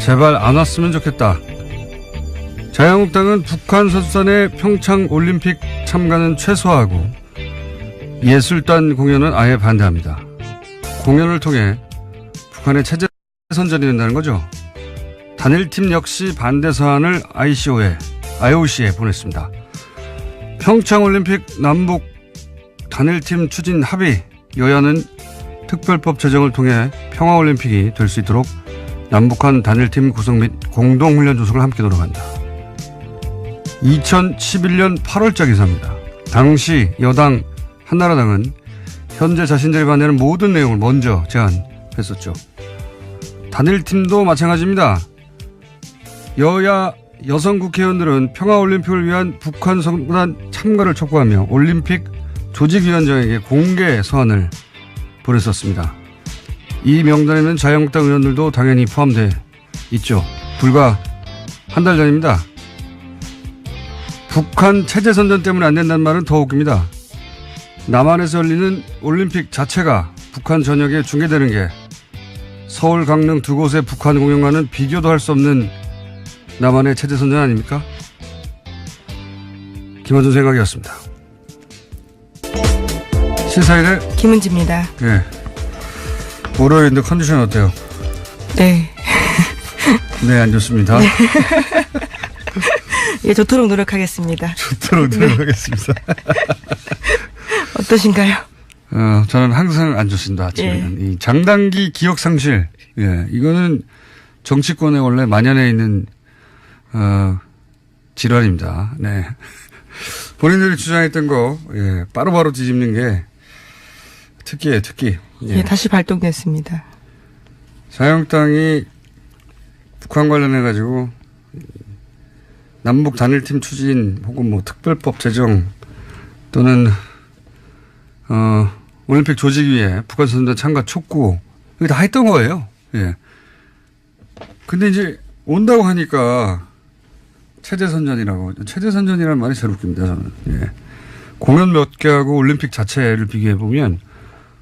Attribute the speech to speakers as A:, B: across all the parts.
A: 제발 안 왔으면 좋겠다. 자유한국당은 북한 선수단의 평창 올림픽 참가는 최소화하고 예술단 공연은 아예 반대합니다. 공연을 통해 북한의 체제 선전이 된다는 거죠. 단일팀 역시 반대 서한을 ICO에, IOC에 보냈습니다. 평창 올림픽 남북 단일팀 추진 합의 여야는 특별법 제정을 통해 평화올림픽이 될 수 있도록 남북한 단일팀 구성 및 공동훈련 조성을 함께 노력한다. 2011년 8월자 기사입니다. 당시 여당 한나라당은 현재 자신들이 반대하는 모든 내용을 먼저 제안했었죠. 단일팀도 마찬가지입니다. 여야 여성 국회의원들은 평화올림픽을 위한 북한 성단 참가를 촉구하며 올림픽 조직위원장에게 공개 서한을 보냈었습니다. 이 명단에는 자유한국당 의원들도 당연히 포함돼 있죠. 불과 한 달 전입니다. 북한 체제 선전 때문에 안 된다는 말은 더 웃깁니다. 남한에서 열리는 올림픽 자체가 북한 전역에 중계되는 게 서울 강릉 두 곳의 북한 공연과는 비교도 할 수 없는 남한의 체제 선전 아닙니까? 김원준 생각이었습니다. 시사일의
B: 김은지입니다.
A: 예. 월요일인데 컨디션 어때요?
B: 네.
A: 네, 안 좋습니다.
B: 예, 좋도록 노력하겠습니다.
A: 좋도록 노력하겠습니다.
B: 어떠신가요?
A: 어, 저는 항상 안 좋습니다. 아침에는. 이 장단기 기억 상실. 예. 이거는 정치권에 원래 만연해 있는, 어, 질환입니다. 네. 본인들이 주장했던 거, 예. 바로바로 뒤집는 게 특기예요, 특기.
B: 예, 다시 발동됐습니다.
A: 자유한국당이 북한 관련해 가지고 남북 단일팀 추진 혹은 뭐 특별법 제정 또는 어 올림픽 조직위에 북한 선수단 참가 촉구 이거 다 했던 거예요. 예. 근데 이제 온다고 하니까 체제 선전이라고 체제 선전이라는 말이 제일 웃깁니다. 저는 예. 공연 몇 개 하고 올림픽 자체를 비교해 보면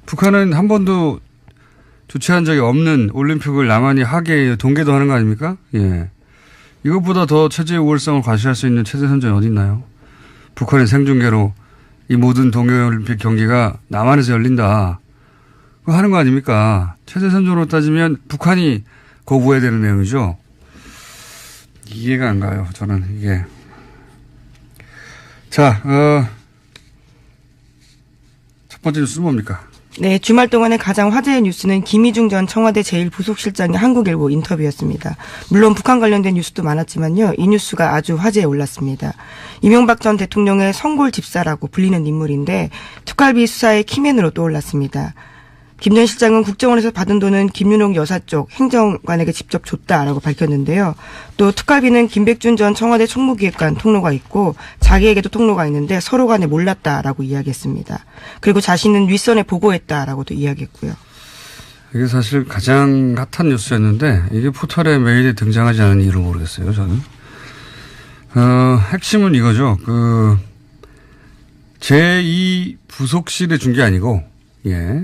A: 북한은 한 번도 주최한 적이 없는 올림픽을 남한이 하게 동계도 하는 거 아닙니까? 예. 이것보다 더 체제의 우월성을 과시할 수 있는 체제 선전이 어디 있나요? 북한의 생중계로 이 모든 동계올림픽 경기가 남한에서 열린다. 그거 하는 거 아닙니까? 체제 선전으로 따지면 북한이 거부해야 되는 내용이죠. 이해가 안 가요. 저는 이게. 자, 어, 첫 번째 뉴스는 뭡니까?
B: 네, 주말 동안의 가장 화제의 뉴스는 김희중 전 청와대 제1부속실장의 한국일보 인터뷰였습니다. 물론 북한 관련된 뉴스도 많았지만요. 이 뉴스가 아주 화제에 올랐습니다. 이명박 전 대통령의 성골 집사라고 불리는 인물인데 특활비 수사의 키맨으로 떠올랐습니다. 김 전 실장은 국정원에서 받은 돈은 김윤옥 여사 쪽 행정관에게 직접 줬다라고 밝혔는데요. 또 특활비는 김백준 전 청와대 총무기획관 통로가 있고 자기에게도 통로가 있는데 서로 간에 몰랐다라고 이야기했습니다. 그리고 자신은 윗선에 보고했다라고도 이야기했고요.
A: 이게 사실 가장 핫한 뉴스였는데 이게 포털에 메일에 등장하지 않은 이유를 모르겠어요. 저는 어, 핵심은 이거죠. 그 제2 부속실에 준 게 아니고 예.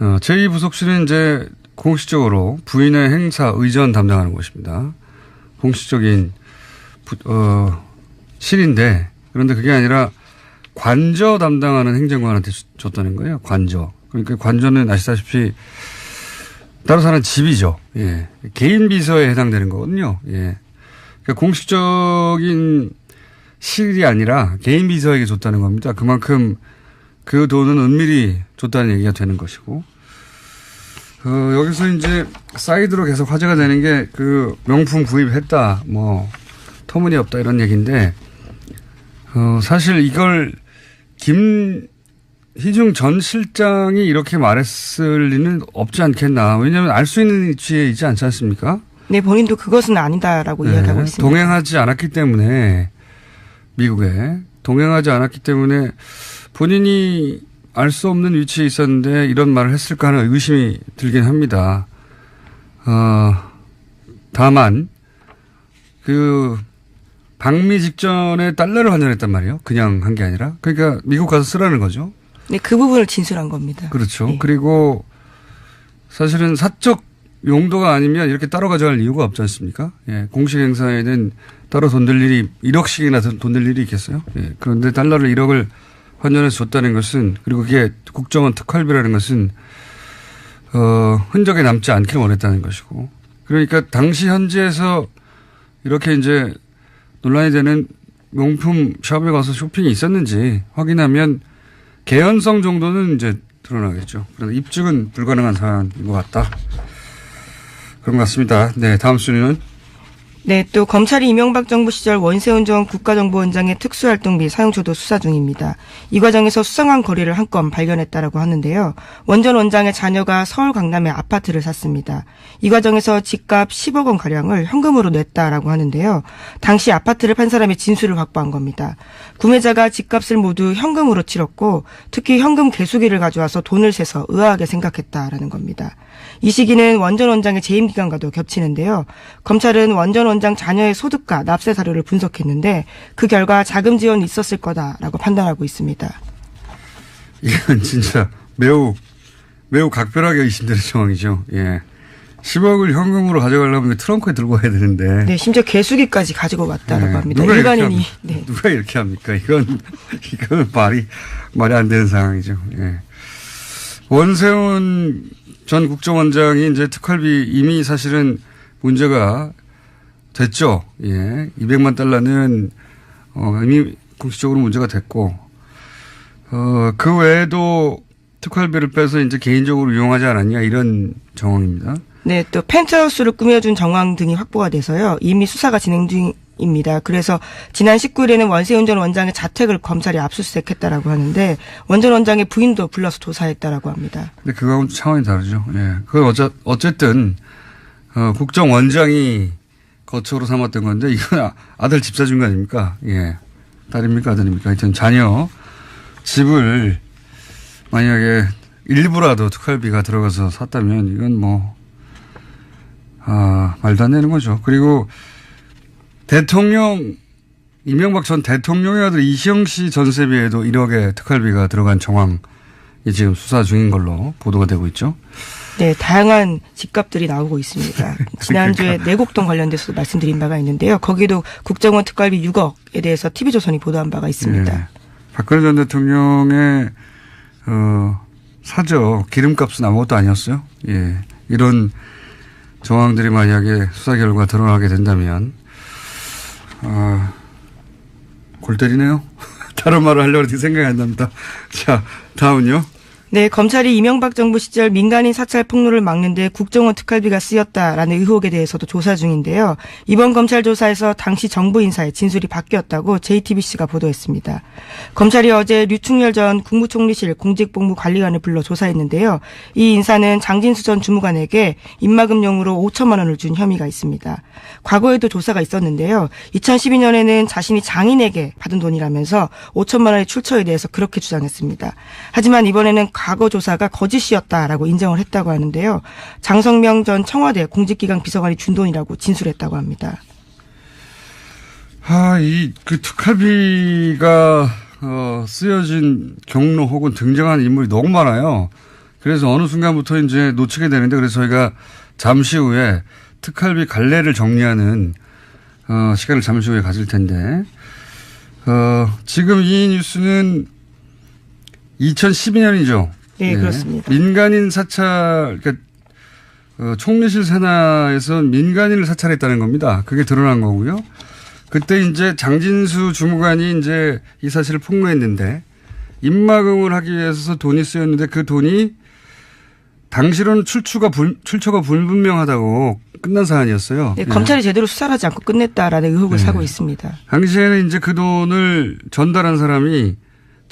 A: 어, 제2 부속실은 이제 공식적으로 부인의 행사 의전 담당하는 곳입니다. 공식적인 부, 어, 실인데 그런데 그게 아니라 관저 담당하는 행정관한테 주- 줬다는 거예요. 관저. 그러니까 관저는 아시다시피 따로 사는 집이죠. 예. 개인 비서에 해당되는 거거든요. 예. 그러니까 공식적인 실이 아니라 개인 비서에게 줬다는 겁니다. 그만큼 그 돈은 은밀히 줬다는 얘기가 되는 것이고. 어, 여기서 이제 사이드로 계속 화제가 되는 게 그 명품 구입했다, 뭐, 터무니없다 이런 얘기인데, 어, 사실 이걸 김희중 전 실장이 이렇게 말했을 리는 없지 않겠나. 왜냐하면 알 수 있는 위치에 있지 않지 않습니까?
B: 네, 본인도 그것은 아니다라고 이야기하고
A: 네,
B: 있습니다.
A: 동행하지 않았기 때문에 미국에 동행하지 않았기 때문에 본인이 알 수 없는 위치에 있었는데 이런 말을 했을까 하는 의심이 들긴 합니다. 어, 다만 그 방미 직전에 달러를 환전했단 말이에요. 그냥 한 게 아니라. 그러니까 미국 가서 쓰라는 거죠.
B: 네, 그 부분을 진술한 겁니다.
A: 그렇죠.
B: 네.
A: 그리고 사실은 사적 용도가 아니면 이렇게 따로 가져갈 이유가 없지 않습니까? 예, 공식 행사에는 따로 돈 들 일이 1억씩이나 돈 들 일이 있겠어요? 예, 그런데 달러를 1억을 환전해서 줬다는 것은 그리고 그게 국정원 특활비라는 것은 어, 흔적이 남지 않기를 원했다는 것이고 그러니까 당시 현지에서 이렇게 이제 논란이 되는 명품 샵에 가서 쇼핑이 있었는지 확인하면 개연성 정도는 이제 드러나겠죠. 그런데 입증은 불가능한 사안인 것 같다. 그런 것 같습니다. 네, 다음 순위는
B: 네, 또 검찰이 이명박 정부 시절 원세훈 전 국가정보원장의 특수활동비 사용처도 수사 중입니다. 이 과정에서 수상한 거리를 한 건 발견했다라고 하는데요. 원 전 원장의 자녀가 서울 강남에 아파트를 샀습니다. 이 과정에서 집값 10억 원 가량을 현금으로 냈다라고 하는데요. 당시 아파트를 판 사람의 진술을 확보한 겁니다. 구매자가 집값을 모두 현금으로 치렀고 특히 현금 개수기를 가져와서 돈을 세서 의아하게 생각했다라는 겁니다. 이 시기는 원전 원장의 재임 기간과도 겹치는데요. 검찰은 원전 원장 자녀의 소득과 납세 사료를 분석했는데 그 결과 자금 지원이 있었을 거다라고 판단하고 있습니다.
A: 이건 진짜 매우 매우 각별하게 의심되는 상황이죠. 예. 10억을 현금으로 가져가려면 트렁크에 들고 가야 되는데.
B: 네, 심지어 개수기까지 가지고 왔다라고
A: 네.
B: 합니다.
A: 누가 이렇게
B: 일반인이
A: 합니까?
B: 네.
A: 누가 이렇게 합니까? 이건 이건 말이 말이 안 되는 상황이죠. 예. 원세훈 전 국정원장이 이제 특활비 이미 사실은 문제가 됐죠. 예. 200만 달러는 어, 이미 공식적으로 문제가 됐고 어, 그 외에도 특활비를 빼서 이제 개인적으로 이용하지 않았냐 이런 정황입니다.
B: 네, 또 펜트하우스를 꾸며준 정황 등이 확보가 돼서요. 이미 수사가 진행 중 입니다. 그래서 지난 19일에는 원세훈 전 원장의 자택을 검찰이 압수수색했다라고 하는데 원 전 원장의 부인도 불러서 조사했다라고 합니다.
A: 근데 그거하고는 차원이 다르죠. 예. 그건 어째, 어쨌든, 어, 국정원장이 거처로 삼았던 건데, 이건 아- 아들 집 사 준 거 아닙니까? 예. 딸입니까? 아들입니까? 하여튼 자녀 집을 만약에 일부라도 특활비가 들어가서 샀다면 이건 뭐, 아, 말도 안 되는 거죠. 그리고 대통령, 이명박 전 대통령의 아들 이시영 씨 전세비에도 1억의 특활비가 들어간 정황이 지금 수사 중인 걸로 보도가 되고 있죠.
B: 네, 다양한 집값들이 나오고 있습니다. 지난주에 내곡동 관련돼서도 말씀드린 바가 있는데요. 거기도 국정원 특활비 6억에 대해서 TV조선이 보도한 바가 있습니다.
A: 예. 박근혜 전 대통령의 어, 사저 기름값은 아무것도 아니었어요. 예. 이런 정황들이 만약에 수사 결과 드러나게 된다면 아, 골 때리네요. 다른 말을 하려고 생각이 안 납니다. 자, 다음은요.
B: 네, 검찰이 이명박 정부 시절 민간인 사찰 폭로를 막는데 국정원 특활비가 쓰였다라는 의혹에 대해서도 조사 중인데요. 이번 검찰 조사에서 당시 정부 인사의 진술이 바뀌었다고 JTBC가 보도했습니다. 검찰이 어제 류충렬 전 국무총리실 공직복무관리관을 불러 조사했는데요. 이 인사는 장진수 전 주무관에게 입마금용으로 5천만 원을 준 혐의가 있습니다. 과거에도 조사가 있었는데요. 2012년에는 자신이 장인에게 받은 돈이라면서 5천만 원의 출처에 대해서 그렇게 주장했습니다. 하지만 이번에는 과거 조사가 거짓이었다라고 인정을 했다고 하는데요. 장성명 전 청와대 공직기강 비서관이 준 돈이라고 진술했다고 합니다.
A: 아, 이, 그 특활비가, 어, 쓰여진 경로 혹은 등장한 인물이 너무 많아요. 그래서 어느 순간부터 이제 놓치게 되는데 그래서 저희가 잠시 후에 특활비 갈래를 정리하는, 어, 시간을 잠시 후에 가질 텐데, 어, 지금 이 뉴스는 2012년이죠.
B: 네, 그렇습니다.
A: 민간인 사찰, 그러니까 어, 총리실 산하에서 민간인을 사찰했다는 겁니다. 그게 드러난 거고요. 그때 이제 장진수 주무관이 이제 이 사실을 폭로했는데 입막음을 하기 위해서 돈이 쓰였는데 그 돈이 당시로는 출처가 불, 출처가 불분명하다고 끝난 사안이었어요.
B: 네,
A: 예.
B: 검찰이 제대로 수사를 하지 않고 끝냈다라는 의혹을
A: 네.
B: 사고 있습니다.
A: 당시에는 이제 그 돈을 전달한 사람이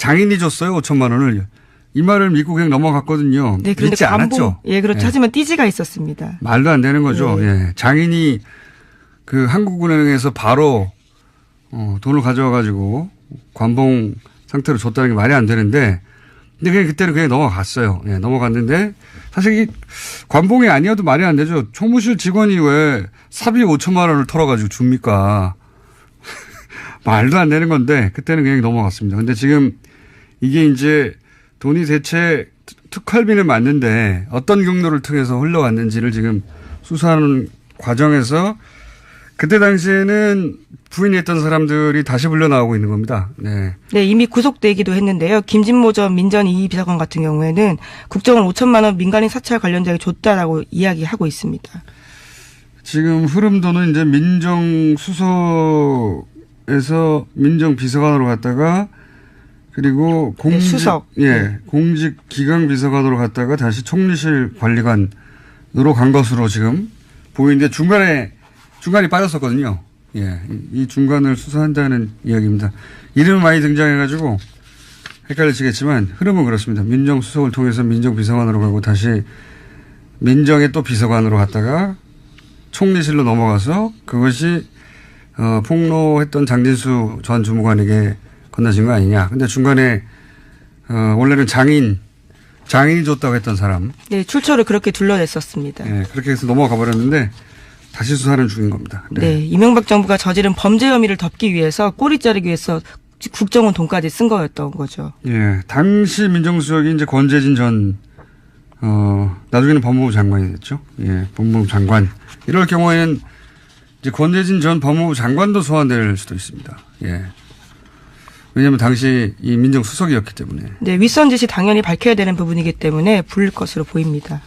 A: 장인이 줬어요. 5천만 원을. 이 말을 믿고 그냥 넘어갔거든요.
B: 네, 그런데
A: 믿지 않았죠.
B: 예, 그렇죠.
A: 예.
B: 하지만 띠지가 있었습니다.
A: 말도 안 되는 거죠.
B: 네.
A: 예. 장인이 그 한국은행에서 바로 어, 돈을 가져와 가지고 관봉 상태로 줬다는 게 말이 안 되는데 근데 그냥 그때는 그냥 넘어갔어요. 예, 넘어갔는데 사실 이 관봉이 아니어도 말이 안 되죠. 총무실 직원이 왜 사비 5천만 원을 털어가지고 줍니까? 말도 안 되는 건데 그때는 그냥 넘어갔습니다. 근데 지금 이게 이제 돈이 대체 특- 특활비는 맞는데 어떤 경로를 통해서 흘러갔는지를 지금 수사하는 과정에서 그때 당시에는 부인했던 사람들이 다시 불려 나오고 있는 겁니다. 네.
B: 네, 이미 구속되기도 했는데요. 김진모 전 민전 이 비서관 같은 경우에는 국정원 5천만 원 민간인 사찰 관련자에게 줬다라고 이야기하고 있습니다.
A: 지금 흐름도는 이제 민정 수석에서 민정 비서관으로 갔다가 그리고 공직,
B: 네, 수석.
A: 예, 공직 기강 비서관으로 갔다가 다시 총리실 관리관으로 간 것으로 지금 보이는데 중간에 중간이 빠졌었거든요. 예, 이- 이 중간을 수사한다는 이야기입니다. 이름은 많이 등장해가지고 헷갈리시겠지만 흐름은 그렇습니다. 민정수석을 통해서 민정비서관으로 가고 다시 민정의 또 비서관으로 갔다가 총리실로 넘어가서 그것이 어, 폭로했던 장진수 전 주무관에게 건너진 거 아니냐. 근데 중간에 어, 원래는 장인 장인이 줬다고 했던 사람
B: 네, 출처를 그렇게 둘러댔었습니다.
A: 예, 그렇게 해서 넘어가 버렸는데 다시 수사를 중인 겁니다.
B: 네. 이명박 정부가 저지른 범죄 혐의를 덮기 위해서 꼬리 자르기 위해서 국정원 돈까지 쓴 거였던 거죠.
A: 예, 당시 민정수석이 이제 권재진 전, 어, 나중에는 법무부 장관이 됐죠. 예, 법무부 장관. 이럴 경우에는 이제 권재진 전 법무부 장관도 소환될 수도 있습니다. 예. 왜냐하면 당시 이 민정수석이었기 때문에.
B: 네, 윗선 지시 당연히 밝혀야 되는 부분이기 때문에 불릴 것으로 보입니다.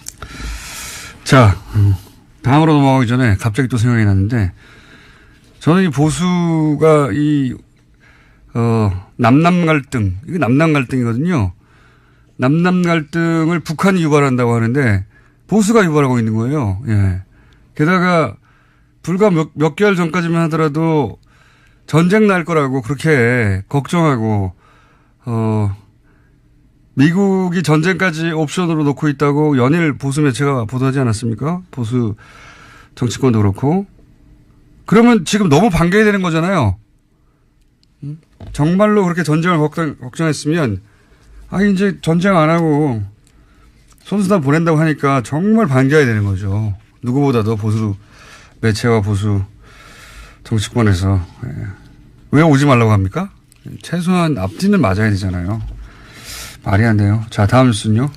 A: 자, 음, 다음으로 넘어가기 전에 갑자기 또 생각이 났는데, 저는 이 보수가 이, 어, 남남 갈등, 이거 남남 갈등이거든요. 남남 갈등을 북한이 유발한다고 하는데, 보수가 유발하고 있는 거예요. 예. 게다가, 불과 몇, 몇 개월 전까지만 하더라도, 전쟁 날 거라고 그렇게 걱정하고, 어, 미국이 전쟁까지 옵션으로 놓고 있다고 연일 보수 매체가 보도하지 않았습니까? 보수 정치권도 그렇고. 그러면 지금 너무 반겨야 되는 거잖아요. 음? 정말로 그렇게 전쟁을 걱정, 걱정 했으면, 아, 이제 전쟁 안 하고 손수단 보낸다고 하니까 정말 반겨야 되는 거죠. 누구보다도 보수 매체와 보수 정치권에서. 예. 왜 오지 말라고 합니까? 최소한 앞뒤는 맞아야 되잖아요. 말이 안 돼요. 자, 다음 뉴스는요.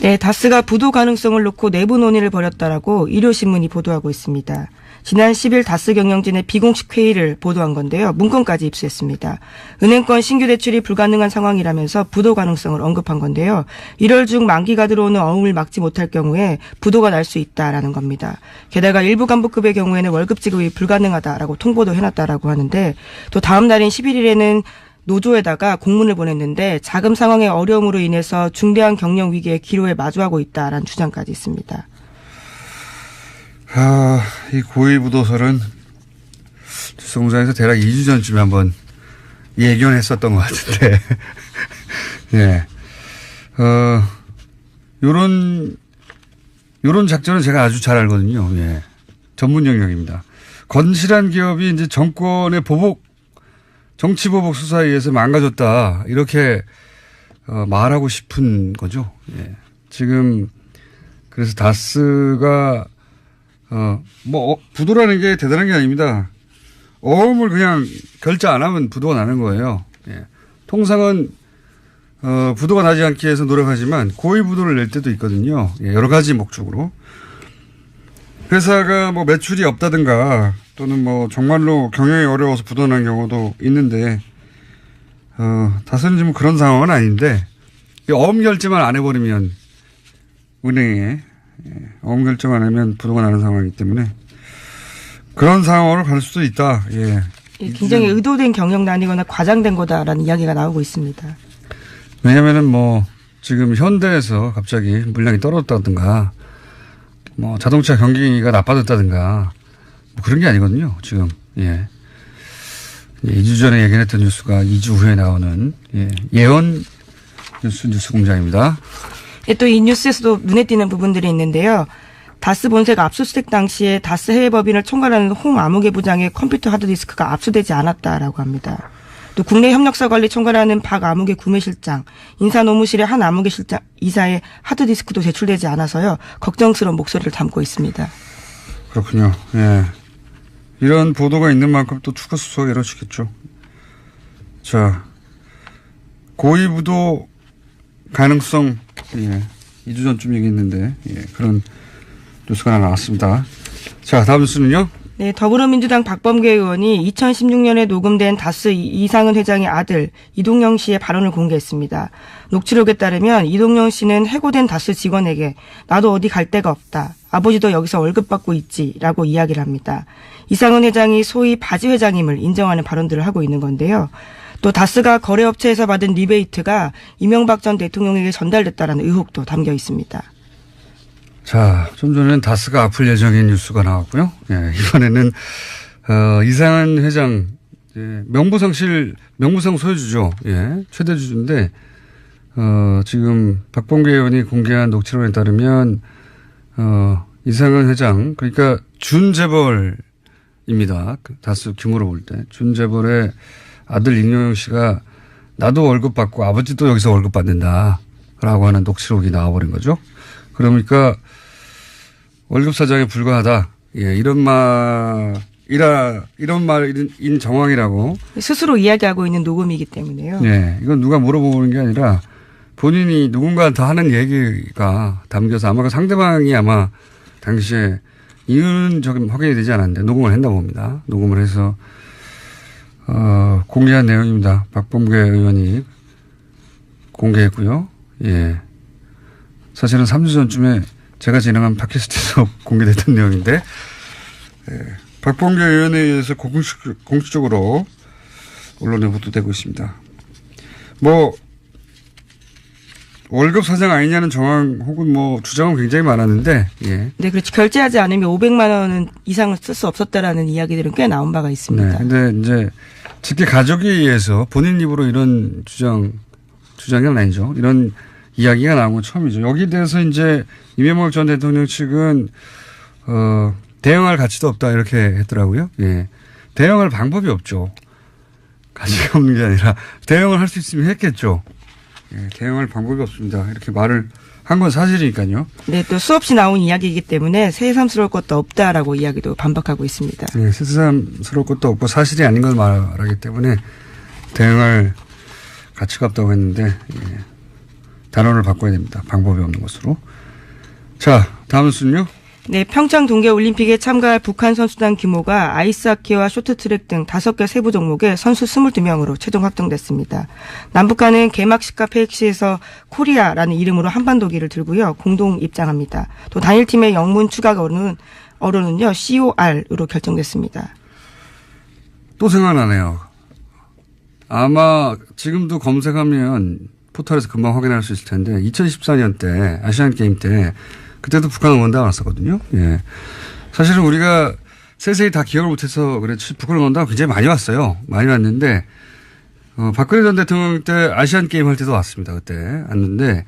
B: 네, 다스가 부도 가능성을 놓고 내부 논의를 벌였다라고 일요신문이 보도하고 있습니다. 지난 10일 다스 경영진의 비공식 회의를 보도한 건데요. 문건까지 입수했습니다. 은행권 신규 대출이 불가능한 상황이라면서 부도 가능성을 언급한 건데요. 1월 중 만기가 들어오는 어음을 막지 못할 경우에 부도가 날 수 있다라는 겁니다. 게다가 일부 간부급의 경우에는 월급 지급이 불가능하다라고 통보도 해놨다라고 하는데 또 다음 날인 11일에는 노조에다가 공문을 보냈는데 자금 상황의 어려움으로 인해서 중대한 경영 위기의 기로에 마주하고 있다라는 주장까지 있습니다.
A: 아, 이 고위부도설은 뉴스공장에서 대략 2주 전쯤에 한번 예견했었던 것 같은데, 예. 어, 요런, 요런 작전은 제가 아주 잘 알거든요. 예. 전문 영역입니다. 건실한 기업이 이제 정권의 보복, 정치 보복 수사에 의해서 망가졌다. 이렇게, 어, 말하고 싶은 거죠. 예. 지금, 그래서 다스가 어, 뭐, 어, 부도라는 게 대단한 게 아닙니다. 어음을 그냥 결제 안 하면 부도가 나는 거예요. 예. 통상은, 어, 부도가 나지 않기 위해서 노력하지만 고의 부도를 낼 때도 있거든요. 예, 여러 가지 목적으로. 회사가 뭐 매출이 없다든가 또는 뭐 정말로 경영이 어려워서 부도 난 경우도 있는데, 어, 다스는 지금 그런 상황은 아닌데, 이 어음 결제만 안 해버리면 은행에 어음 결정 안 하면 부도가 나는 상황이기 때문에 그런 상황으로 갈 수도 있다. 예.
B: 예, 굉장히 의도된 경영난이거나 과장된 거다라는 이야기가 나오고 있습니다.
A: 왜냐면은 뭐 지금 현대에서 갑자기 물량이 떨어졌다든가 뭐 자동차 경기가 나빠졌다든가 뭐 그런 게 아니거든요. 지금 예. 2주 전에 얘기했던 뉴스가 2주 후에 나오는 예. 예언 뉴스 뉴스 공장입니다.
B: 예, 또이 뉴스에서도 눈에 띄는 부분들이 있는데요. 다스 본사가 압수수색 당시에 다스 해외 법인을 총괄하는 홍 아무개 부장의 컴퓨터 하드디스크가 압수되지 않았다라고 합니다. 또 국내 협력사 관리 총괄하는 박 아무개 구매실장, 인사노무실의 한 아무개 실장 이사의 하드디스크도 제출되지 않아서요. 걱정스러운 목소리를 담고 있습니다.
A: 그렇군요. 예. 이런 보도가 있는 만큼 또 추가 수사가 이루어지겠죠. 자, 고위부도 가능성, 예. 2주 전쯤 얘기했는데, 예. 그런 뉴스가 하나 나왔습니다. 자, 다음 뉴스는요?
B: 네, 더불어민주당 박범계 의원이 2016년에 녹음된 다스 이- 이상은 회장의 아들 이동영 씨의 발언을 공개했습니다. 녹취록에 따르면 이동영 씨는 해고된 다스 직원에게 나도 어디 갈 데가 없다. 아버지도 여기서 월급 받고 있지라고 이야기를 합니다. 이상은 회장이 소위 바지 회장임을 인정하는 발언들을 하고 있는 건데요. 또 다스가 거래업체에서 받은 리베이트가 이명박 전 대통령에게 전달됐다라는 의혹도 담겨 있습니다.
A: 자, 좀 전엔 다스가 아플 예정인 뉴스가 나왔고요. 예, 이번에는, 어, 이상한 회장, 예, 명부상실, 명부상 소유주죠. 예, 최대 주주인데, 어, 지금 박봉계 의원이 공개한 녹취록에 따르면, 어, 이상한 회장, 그러니까 준재벌입니다. 그 다스 규모로 볼 때. 준재벌의 아들 임영영 씨가 나도 월급 받고 아버지도 여기서 월급 받는다. 라고 하는 녹취록이 나와버린 거죠. 그러니까 월급 사장에 불과하다. 예, 이런 말 이라, 이런 말인 정황이라고.
B: 스스로 이야기하고 있는 녹음이기 때문에요.
A: 예, 이건 누가 물어보는 게 아니라 본인이 누군가한테 하는 얘기가 담겨서 아마 그 상대방이 아마 당시에 저기 확인이 되지 않았는데 녹음을 했나 봅니다. 녹음을 해서, 어, 공개한 내용입니다. 박범계 의원이 공개했고요. 예. 사실은 3주 전쯤에 제가 진행한 팟캐스트에서 공개됐던 내용인데, 예. 박범계 의원에 의해서 공식, 공식적으로 언론에 보도되고 있습니다. 뭐, 월급 사장 아니냐는 정황 혹은 뭐 주장은 굉장히 많았는데, 예.
B: 네, 그렇지. 결제하지 않으면 500만 원은 이상을 쓸 수 없었다라는 이야기들은 꽤 나온 바가
A: 네.
B: 있습니다.
A: 근데 이제 직계 가족에 의해서 본인 입으로 이런 주장, 주장은 아니죠. 이런 이야기가 나온 건 처음이죠. 여기에 대해서 이제 이명박 전 대통령 측은, 어, 대응할 가치도 없다 이렇게 했더라고요. 예. 대응할 방법이 없죠. 가치가 없는 게 아니라 대응을 할 수 있으면 했겠죠. 예, 대응할 방법이 없습니다. 이렇게 말을 한 건 사실이니까요.
B: 네, 또 수없이 나온 이야기이기 때문에 새삼스러울 것도 없다라고 이야기도 반박하고 있습니다.
A: 예, 새삼스러울 것도 없고 사실이 아닌 걸 말하기 때문에 대응할 가치가 없다고 했는데 예, 단어를 바꿔야 됩니다. 방법이 없는 것으로. 자, 다음 순요.
B: 네, 평창 동계 올림픽에 참가할 북한 선수단 규모가 아이스하키와 쇼트트랙 등 다섯 개 세부 종목에 선수 22명으로 최종 확정됐습니다. 남북한은 개막식과 폐익식에서 코리아라는 이름으로 한반도기를 들고요. 공동 입장합니다. 또 단일팀의 영문 추가 어로는 어로는요. COR으로 결정됐습니다.
A: 또 생각나네요. 아마 지금도 검색하면 포털에서 금방 확인할 수 있을 텐데 2014년 때 아시안 게임 때 그때도 북한 응원단 왔었거든요. 예. 사실은 우리가 세세히 다 기억을 못해서 그렇지 북한 응원단 굉장히 많이 왔어요. 많이 왔는데 어, 박근혜 전 대통령 때 아시안 게임 할 때도 왔습니다. 그때 왔는데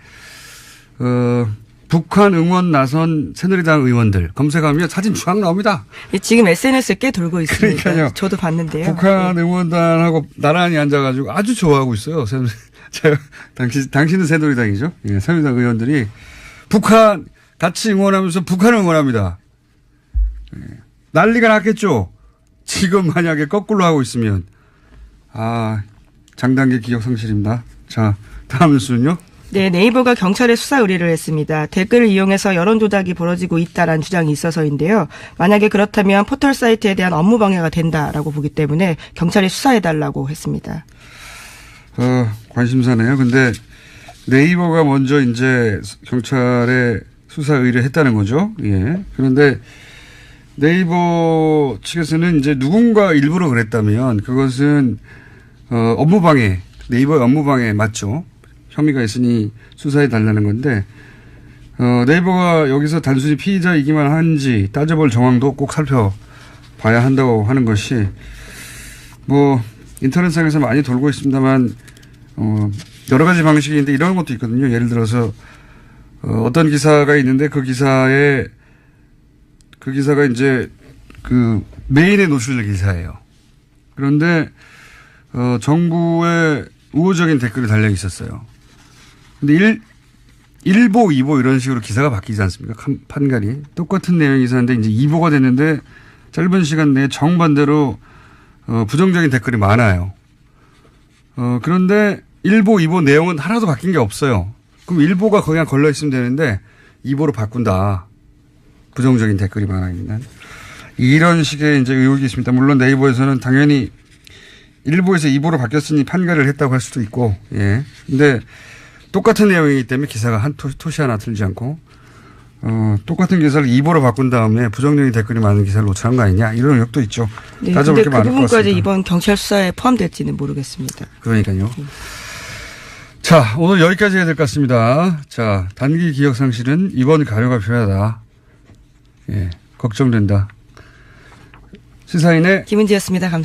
A: 어, 북한 응원 나선 새누리당 의원들 검색하면 사진 쫙 나옵니다.
B: 예, 지금 SNS에 꽤 돌고 있습니다.
A: 그러니까요.
B: 저도 봤는데요.
A: 북한 응원단하고 나란히 앉아가지고 아주 좋아하고 있어요. 제가, 당신, 당신은 새누리당이죠. 예, 새누리당 의원들이 북한 같이 응원하면서 북한을 응원합니다. 예, 난리가 났겠죠. 지금 만약에 거꾸로 하고 있으면. 아, 장단기 기억 상실입니다. 자, 다음 뉴스는요.
B: 네, 네이버가 경찰에 수사 의뢰를 했습니다. 댓글을 이용해서 여론 조작이 벌어지고 있다라는 주장이 있어서인데요. 만약에 그렇다면 포털 사이트에 대한 업무 방해가 된다라고 보기 때문에 경찰에 수사해달라고 했습니다.
A: 어, 관심사네요. 근데 네이버가 먼저 이제 경찰에 수사 의뢰했다는 거죠. 예. 그런데 네이버 측에서는 이제 누군가 일부러 그랬다면 그것은 어, 업무방해, 네이버의 업무방해 맞죠. 혐의가 있으니 수사해 달라는 건데 어, 네이버가 여기서 단순히 피의자이기만 한지 따져볼 정황도 꼭 살펴봐야 한다고 하는 것이 뭐 인터넷상에서 많이 돌고 있습니다만 어, 여러 가지 방식인데 이런 것도 있거든요. 예를 들어서 어, 어떤 기사가 있는데 그 기사에 그 기사가 이제 그 메인에 노출될 기사예요. 그런데 어, 정부의 우호적인 댓글이 달려 있었어요. 근데 일, 1보, 2보 이런 식으로 기사가 바뀌지 않습니까? 칸- 판갈이. 똑같은 내용 기사인데 이제 2보가 됐는데 짧은 시간 내에 정반대로 어, 부정적인 댓글이 많아요. 어, 그런데 1보, 2보 내용은 하나도 바뀐 게 없어요. 그럼 1보가 그냥 걸려 있으면 되는데 2보로 바꾼다. 부정적인 댓글이 많아 있는. 이런 식의 이제 의혹이 있습니다. 물론 네이버에서는 당연히 일부에서 2부로 바뀌었으니 판결을 했다고 할 수도 있고, 예. 근데 똑같은 내용이기 때문에 기사가 한 토, 토시 하나 틀리지 않고, 어, 똑같은 기사를 2부로 바꾼 다음에 부정적인 댓글이 많은 기사를 노출한 거 아니냐 이런 의혹도 있죠.
B: 네,
A: 따져볼
B: 게그
A: 많을 것
B: 부분까지
A: 같습니다.
B: 이번 경찰 수사에 포함될지는 모르겠습니다.
A: 그러니까요. 자, 오늘 여기까지 해야 될 것 같습니다. 자, 단기 기억 상실은 이번 가료가 필요하다. 예, 걱정된다. 시사인의
B: 김은지였습니다. 감사합니다.